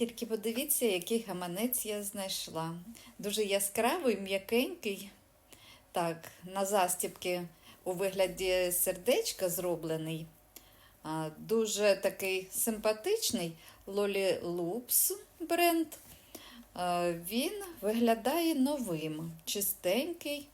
Тільки подивіться, який гаманець я знайшла. Дуже яскравий, м'якенький. Так, на застібки у вигляді сердечка зроблений. Дуже такий симпатичний Лолі Лупс бренд. Він виглядає новим, чистенький,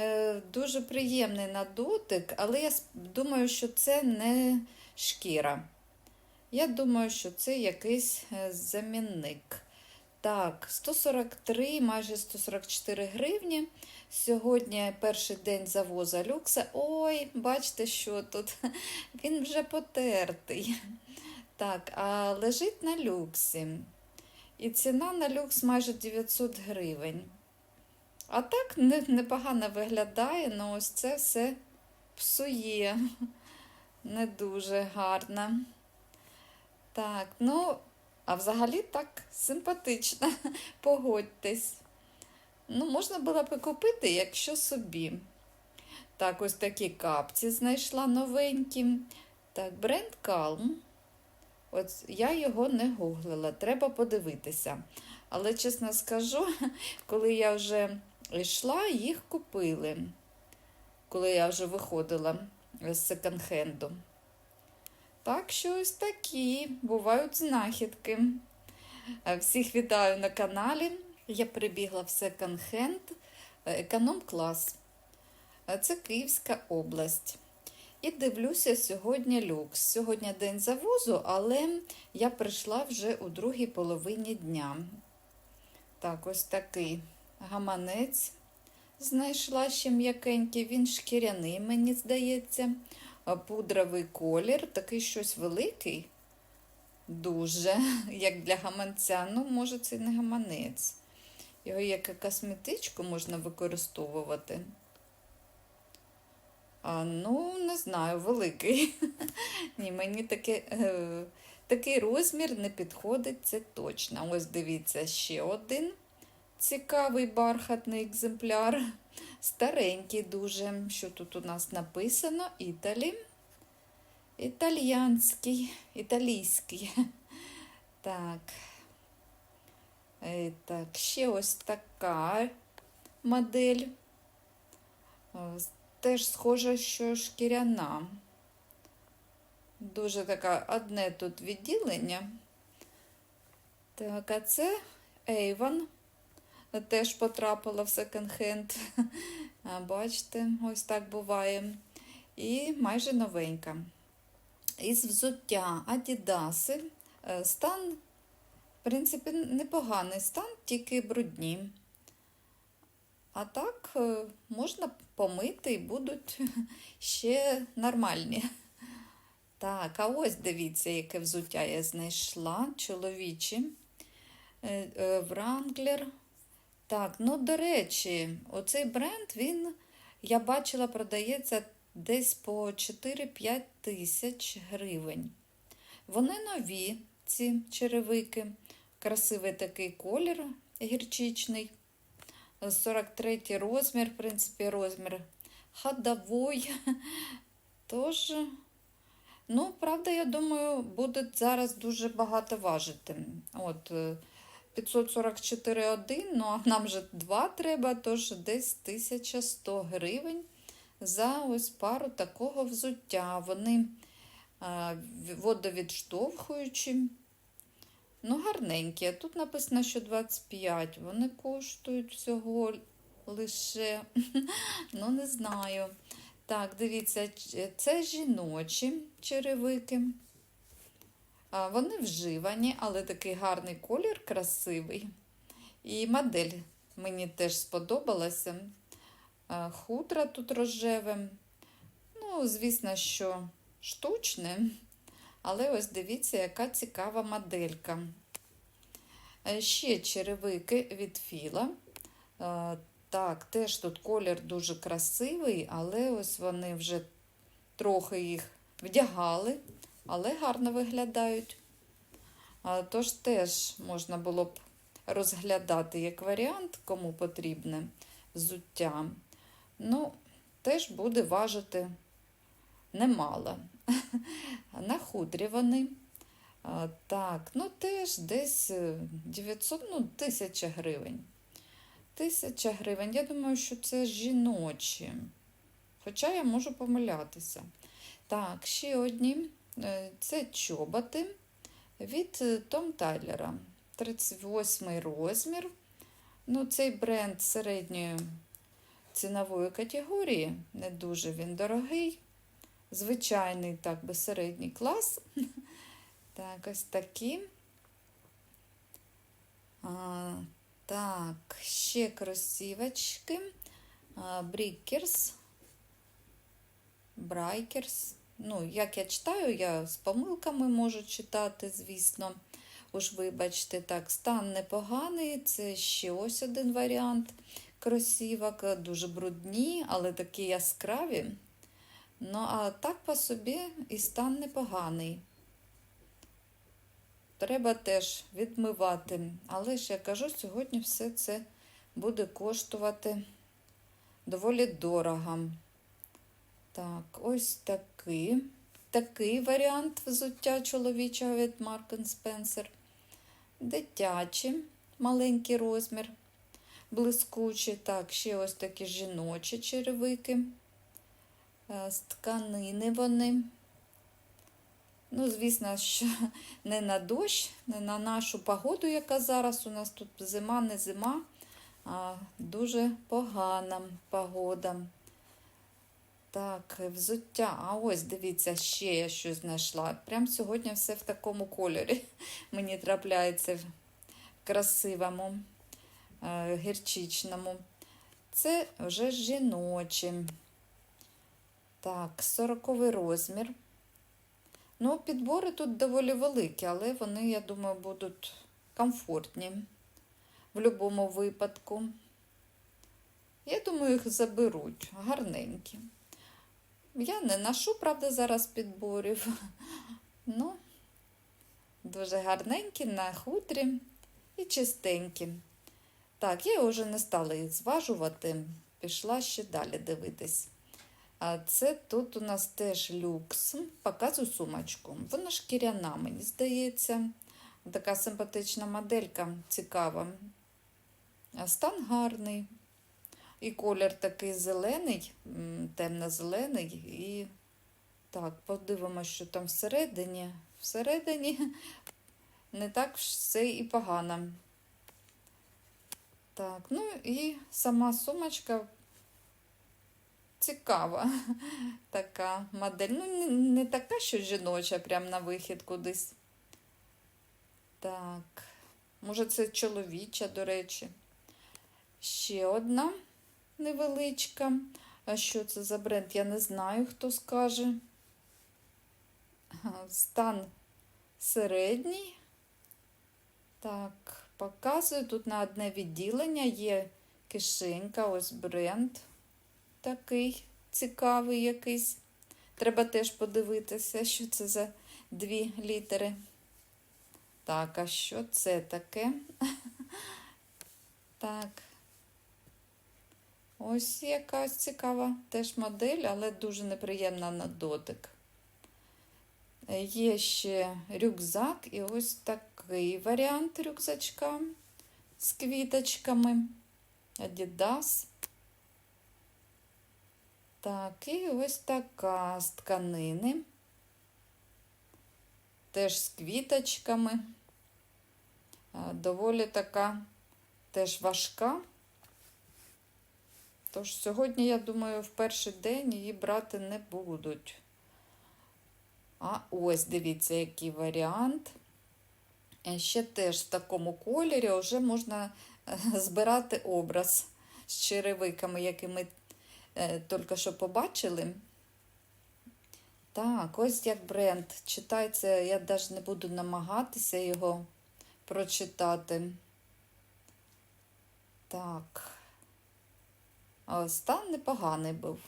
е, дуже приємний на дотик, але я думаю, що це не шкіра. Я думаю, що це якийсь е, замінник. Так, 143, майже 144 гривні. Сьогодні перший день завоза люкса. Ой, бачите, що тут? Він вже потертий. Так, а лежить на люксі. І ціна на люкс майже 900 гривень. А так непогано виглядає, але ось це все псує. Не дуже гарно. Так, ну, а взагалі так симпатично, погодьтесь. Ну, можна було б і купити, якщо собі. Так, ось такі капці знайшла новенькі. Так, бренд Calm. От я його не гуглила, треба подивитися. Але, чесно скажу, коли я вже йшла, їх купили. Коли я вже виходила з секонд-хенду. Так що ось такі бувають знахідки. Е, Всіх вітаю на каналі. Я прибігла в секонд-хенд економ-клас. Е, Це Київська область. І дивлюся сьогодні люкс. Сьогодні день завозу, але я прийшла вже у другій половині дня. Так, ось такий гаманець знайшла ще м'якенький, він шкіряний, мені здається. Пудровий колір, такий щось великий, дуже, як для гаманця. Ну, може, це не гаманець. Його як косметичку можна використовувати. А, ну, не знаю, великий. Ні, мені таке, е, такий розмір не підходить, це точно. Ось дивіться, ще один цікавий бархатний екземпляр. Старенький дуже. Що тут у нас написано? Італі. Італіянський, італійський. Так. Е, Так, ще ось така модель. Теж схожа, що шкіряна. Дуже така одне тут відділення. Так, а це Avon. Теж потрапила в секонд-хенд. Бачите, ось так буває. І майже новенька. Із взуття Адідаси. Е, Стан, в принципі, непоганий стан, тільки брудні. А так е, можна помити і будуть ще нормальні. Так, а ось дивіться, яке взуття я знайшла. Чоловічі. Е, е. Так, ну до речі, оцей бренд, він, я бачила, продається десь по 4-5 тисяч гривень. Вони нові, ці черевики. Красивий такий колір гірчичний. 43 розмір, в принципі, розмір ходовий. Тож, ну, правда, я думаю, будуть зараз дуже багато важити. От, е, 544,1, ну а нам же 2 треба, тож десь 1100 гривень за ось пару такого взуття. Вони водовідштовхуючі. Ну, гарненькі. Тут написано, що 25. Вони коштують всього лише, ну, не знаю. Так, дивіться, це жіночі черевики. Вони вживані, але такий гарний колір, красивий. І модель мені теж сподобалася. Хутра тут рожеве. Ну, звісно, що штучне. Але ось дивіться, яка цікава моделька. Ще черевики від Філа. Так, теж тут колір дуже красивий, але ось вони вже трохи їх вдягали, але гарно виглядають. Тож теж можна було б розглядати як варіант, кому потрібне взуття. Ну, теж буде важити немало. На хутрі вони. Так, ну теж десь е, 900, ну, 1000 гривень. Тисяча гривень. Я думаю, що це жіночі. Хоча я можу помилятися. Так, ще одні. Е, Це чоботи від е, Том Тайлера. 38 розмір. Ну, цей бренд середньої цінової категорії. Не дуже він дорогий. Звичайний, так би, середній клас. Так, ось такі. А, так, ще кросівочки. Брікерс. Брайкерс. Ну, як я читаю, я з помилками можу читати, звісно. Уж вибачте, так, стан непоганий. Це ще ось один варіант кросівок. Дуже брудні, але такі яскраві. Ну, а так по собі і стан непоганий. Треба теж відмивати. Але ж я кажу, сьогодні все це буде коштувати доволі дорого. Так, ось такий. Такий варіант взуття чоловічого від Mark Spencer. Дитячий, маленький розмір, блискучий. Так, ще ось такі жіночі черевики. Е, З тканини вони. Ну, звісно, що не на дощ, не на нашу погоду, яка зараз у нас тут зима, не зима, а дуже погана погода. Так, взуття. А ось дивіться, ще я щось знайшла. Прям сьогодні все в такому кольорі. Мені трапляється в красивому, е, гірчичному. Це вже жіночі. Так, 40 розмір. Ну, підбори тут доволі великі, але вони, я думаю, будуть комфортні в будь-якому випадку. Я думаю, їх заберуть гарненькі. Я не ношу, правда, зараз підборів. Ну, дуже гарненькі на хутрі і чистенькі. Так, я вже не стала їх зважувати, пішла ще далі дивитись. А це тут у нас теж люкс. Показую сумочку. Вона шкіряна, мені здається. Така симпатична моделька, цікава. А стан гарний. І колір такий зелений, темно-зелений. І так, подивимося, що там всередині. Всередині не так все і погано. Так, ну і сама сумочка цікава така модель. Ну, не, така, що жіноча, прям на вихід кудись. Так, може, це чоловіча, до речі. Ще одна невеличка. А що це за бренд? Я не знаю, хто скаже. Стан середній. Так, показую. Тут на одне відділення є кишенька, ось бренд такий цікавий якийсь. Треба теж подивитися, що це за дві літери. Так, а що це таке? Так. Ось якась цікава теж модель, але дуже неприємна на дотик. Є ще рюкзак і ось такий варіант рюкзачка з квіточками. Adidas. Так, і ось така з тканини. Теж з квіточками. Доволі така теж важка. Тож сьогодні, я думаю, в перший день її брати не будуть. А ось дивіться, який варіант. Е, Ще теж в такому кольорі вже можна е, збирати образ з черевиками, які ми е, тільки що побачили. Так, ось як бренд. Читається, я навіть не буду намагатися його прочитати. Так. Стан непоганий був.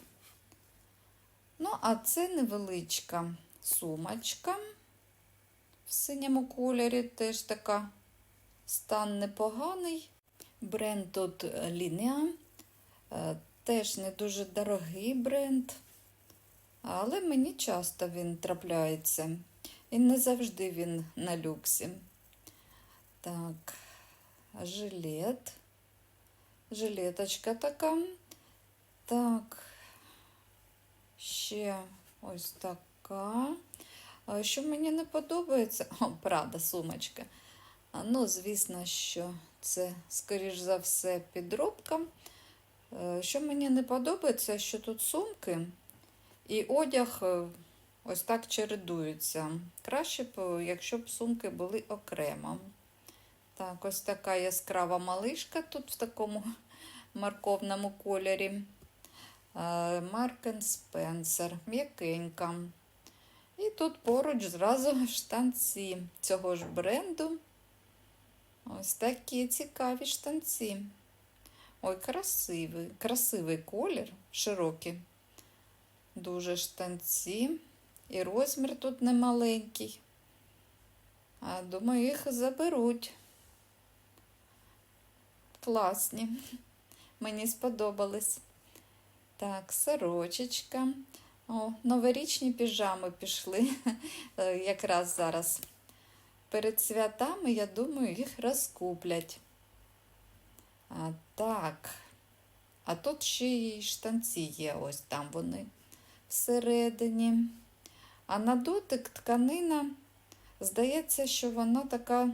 Ну, а це невеличка сумочка в синьому кольорі, теж така стан непоганий. Бренд тут Linea. Е, Теж не дуже дорогий бренд, але мені часто він трапляється. І не завжди він на люксі. Так, жилет. Жилеточка така. Так, ще ось така. Що мені не подобається? О, правда, сумочка. Ну, звісно, що це, скоріш за все, підробка. Е, Що мені не подобається, що тут сумки і одяг е, ось так чередуються. Краще б, якщо б сумки були окремо. Так, ось така яскрава малишка тут в такому морковному кольорі. Маркен Спенсер, м'якенька. І тут поруч зразу штанці цього ж бренду. Ось такі цікаві штанці. Ой, красивий, красивий колір, широкий. Дуже штанці. І розмір тут немаленький. А думаю, їх заберуть. Класні. Мені сподобались. Так, сорочечка. О, новорічні піжами пішли. Е, Якраз зараз. Перед святами, я думаю, їх розкуплять. А, так. А тут ще й штанці є, ось там вони всередині. А на дотик тканина, здається, що вона така,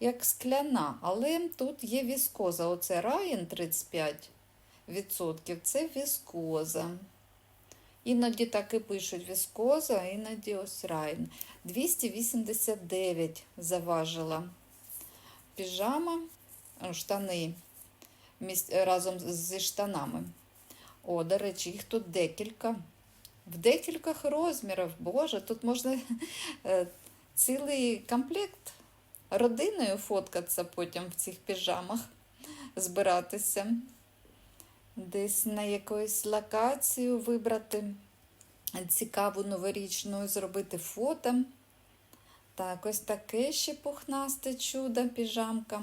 як скляна, але тут є віскоза. Оце Райан 35%, це віскоза. Іноді так і пишуть віскоза, іноді ось Райан. 289 заважила піжама, штани разом зі штанами. О, до речі, їх тут декілька. В декількох розмірах. Боже, тут можна е, цілий комплект родиною фоткатися потім в цих піжамах, збиратися. Десь на якусь локацію вибрати цікаву новорічну, зробити фото. Так, ось таке ще пухнасте чудо, піжамка.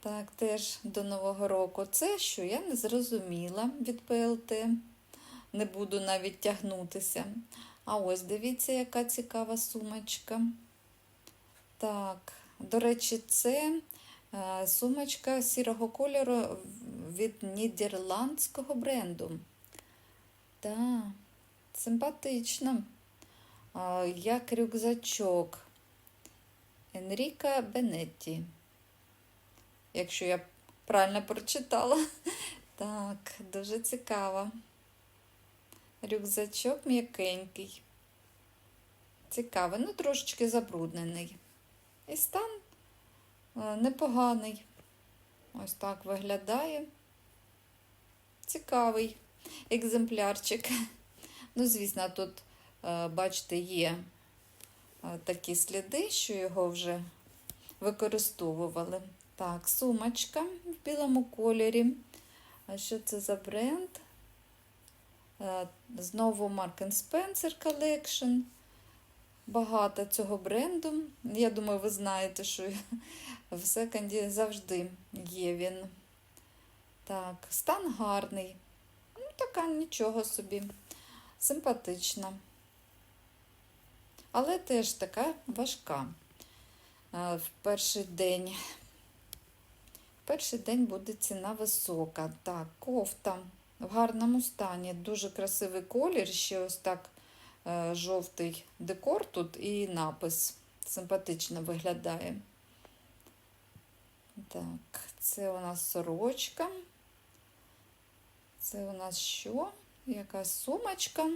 Так, теж до Нового року. Це що я не зрозуміла від ПЛТ. Не буду навіть тягнутися. А ось дивіться, яка цікава сумочка. Так, до речі, це е, сумочка сірого кольору від нідерландського бренду. Так, симпатична. А, Як рюкзачок Енріка Бенетті. Якщо я правильно прочитала. Так, дуже цікаво. Рюкзачок м'якенький. Цікавий, ну трошечки забруднений. І стан е, непоганий. Ось так виглядає. Цікавий екземплярчик. Ну, звісно, тут, е, бачите, є е, такі сліди, що його вже використовували. Так, сумочка в білому кольорі. Що це за бренд? Е, Знову Mark Spencer Collection. Багато цього бренду. Я думаю, ви знаєте, що в секонді завжди є він. Так, стан гарний. Ну, така нічого собі. Симпатична. Але теж така важка. Е, В перший день. В перший день буде ціна висока. Так, кофта в гарному стані. Дуже красивий колір. Ще ось так е, жовтий декор тут і напис. Симпатично виглядає. Так, це у нас сорочка. Це у нас що? Якась сумочка.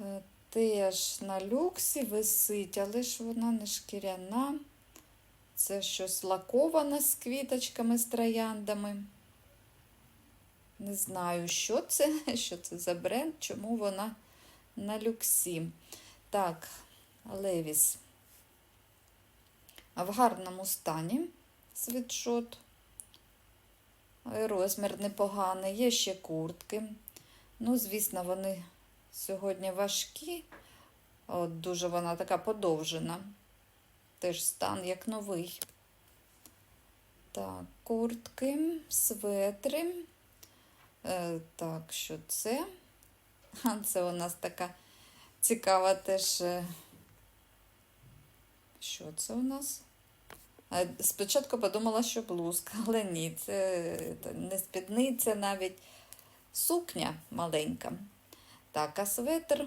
Е, Теж на люксі висить, але ж вона не шкіряна. Це щось лаковане з квіточками, з трояндами. Не знаю, що це, що це за бренд, чому вона на люксі. Так, Левіс. В гарному стані світшот. Розмір непоганий, є ще куртки. Ну, звісно, вони сьогодні важкі. От Дуже вона така подовжена. Теж стан як новий. Так, куртки, светри. Е, так, що це? А, Це у нас така Цікава теж. е, Що це у нас? Спочатку подумала, що блузка, але ні, це не спідниця навіть сукня маленька. Так, а светр.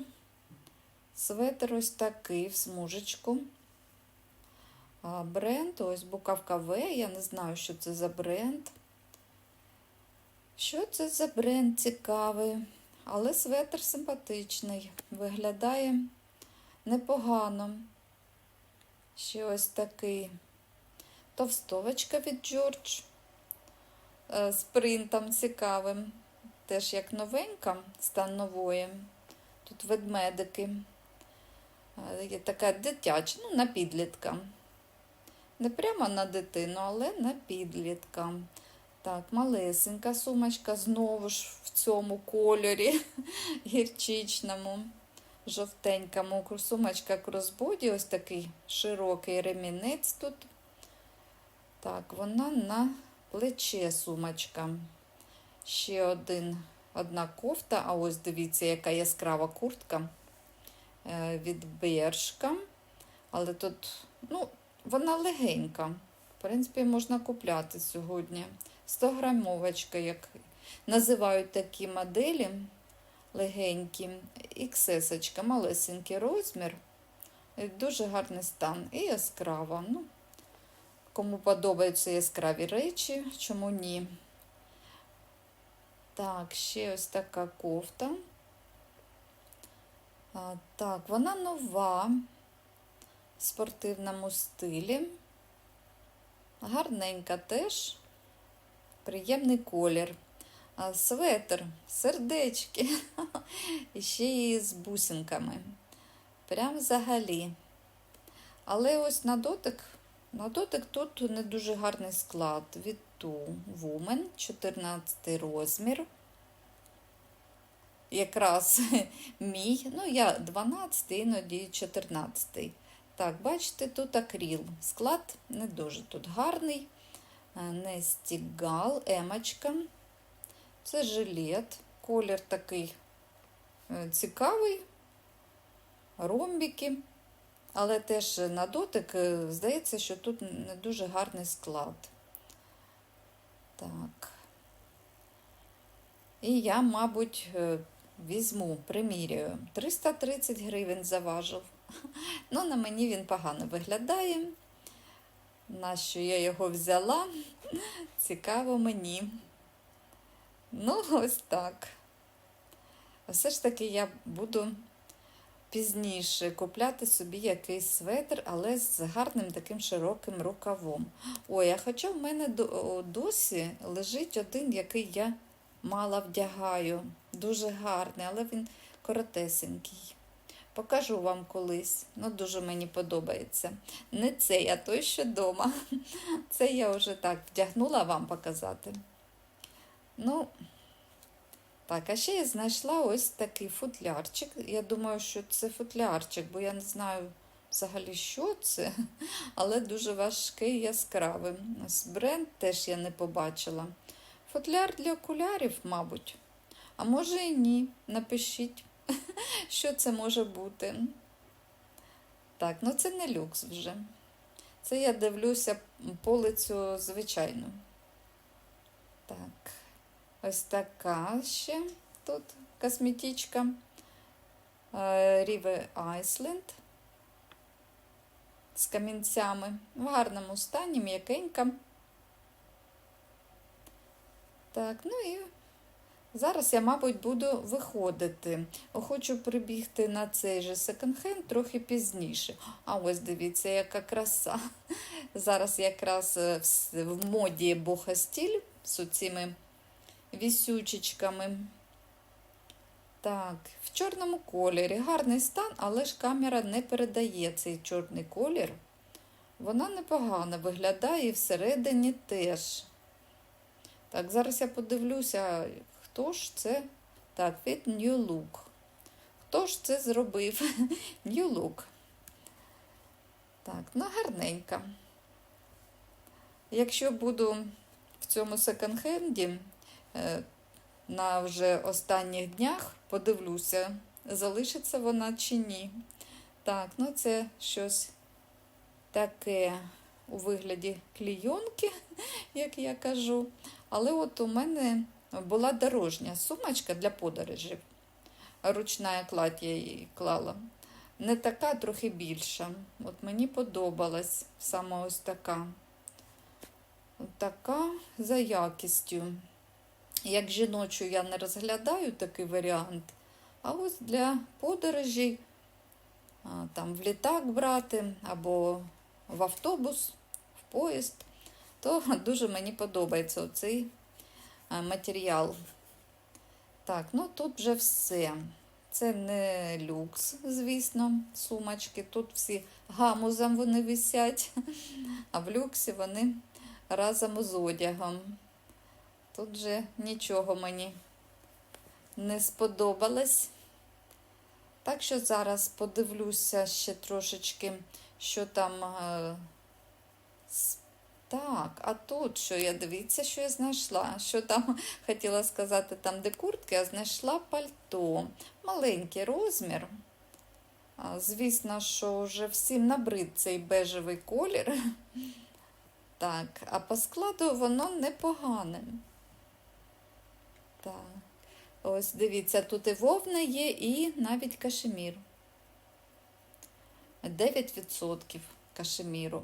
Светр ось такий в смужечку. А, бренд, ось букавка В. Я не знаю, що це за бренд. Що це за бренд цікавий? Але светр симпатичний. Виглядає непогано. Ще ось такий товстовочка від Джордж е, з принтом цікавим. Теж як новенька, стан нової. Тут ведмедики. Е, Є така дитяча, ну, на підлітка. Не прямо на дитину, але на підлітка. Так, малесенька сумочка знову ж в цьому кольорі гірчичному, жовтенькому. Сумочка кросбоді, ось такий широкий ремінець тут. Так, вона на плече сумочка. Ще один, одна кофта, а ось дивіться, яка яскрава куртка е, від Бершка. Але тут, ну, вона легенька. В принципі, можна купляти сьогодні. 100 грамовочка, як називають такі моделі легенькі. XS, малесенький розмір. Дуже гарний стан і яскрава. Ну, кому подобаються яскраві речі, чому ні. Так, ще ось така кофта. А, так, вона нова в спортивному стилі. Гарненька теж. Приємний колір. А, светр, сердечки. І ще і з бусинками. Прям взагалі. Але ось на дотик, на дотик тут не дуже гарний склад. Від Two Woman, 14 розмір. Якраз мій, ну я 12, іноді 14. Так, бачите, тут акріл. Склад не дуже тут гарний. Не стігал, емочка. Це жилет. Колір такий е, цікавий, ромбіки. Але теж на дотик е, здається, що тут не дуже гарний склад. Так. І я, мабуть, е, візьму, приміряю. 330 гривень заважив. Ну, на мені він погано виглядає. Нащо я його взяла? Цікаво мені. Ну, ось так. Все ж таки я буду пізніше купляти собі якийсь светр, але з гарним таким широким рукавом. Ой, а хоча в мене досі лежить один, який я мало вдягаю. Дуже гарний, але він коротесенький. Покажу вам колись. Ну, дуже мені подобається. Не цей, а той, що вдома. Це я вже так вдягнула вам показати. Ну, так, а ще я знайшла ось такий футлярчик. Я думаю, що це футлярчик, бо я не знаю взагалі, що це, але дуже важкий яскравий. Ось бренд теж я не побачила. Футляр для окулярів, мабуть. А може і ні. Напишіть, що це може бути. Так, ну це не люкс вже. Це я дивлюся полицю звичайну. Так, ось така ще тут косметичка. Ріве Айсленд з камінцями. В гарному стані, м'якенька. Так, ну і зараз я, мабуть, буду виходити. Хочу прибігти на цей же секонд-хенд трохи пізніше. А ось дивіться, яка краса. Зараз якраз е, в моді бохастіль з цими вісючечками. Так, в чорному кольорі. Гарний стан, але ж камера не передає цей чорний колір. Вона непогано виглядає і всередині теж. Так, зараз я подивлюся, хто ж це. Так, від New Look. Хто ж це зробив? New Look. Так, ну гарненька. Якщо буду в цьому секонд-хенді, на вже останніх днях подивлюся залишиться вона чи ні. Так, ну це щось таке у вигляді клійонки, як я кажу. Але от у мене була дорожня сумочка для подорожів. Ручна кладь я її клала. Не така, трохи більша. От мені подобалась саме ось така. Така за якістю. Як жіночу я не розглядаю такий варіант, а ось для подорожей там в літак брати або в автобус, в поїзд, то дуже мені подобається цей матеріал. Так, ну тут вже все. Це не люкс, звісно, сумочки. Тут всі гамузом вони висять, а в люксі вони разом з одягом. Тут же нічого мені не сподобалось. Так що зараз подивлюся ще трошечки, що там. е, Так, а тут що я дивіться, що я знайшла. Що там хотіла сказати, там, де куртки, я знайшла пальто. Маленький розмір. Звісно, що вже всім набрид цей бежевий колір. Так, а по складу воно непогане. Так. Ось дивіться, тут і вовна є, і навіть кашемір. 9% кашеміру.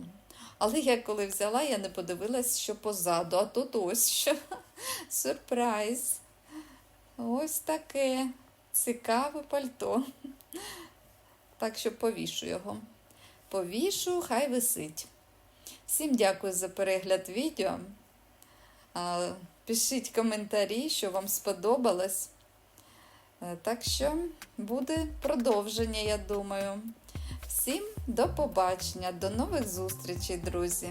Але я коли взяла, я не подивилась, що позаду, а тут ось що. Сюрприз. Ось таке цікаве пальто. Так що повішу його. Повішу, хай висить. Всім дякую за перегляд відео. Пишіть коментарі, що вам сподобалось. Е, Так що буде продовження, я думаю. Всім до побачення, до нових зустрічей, друзі!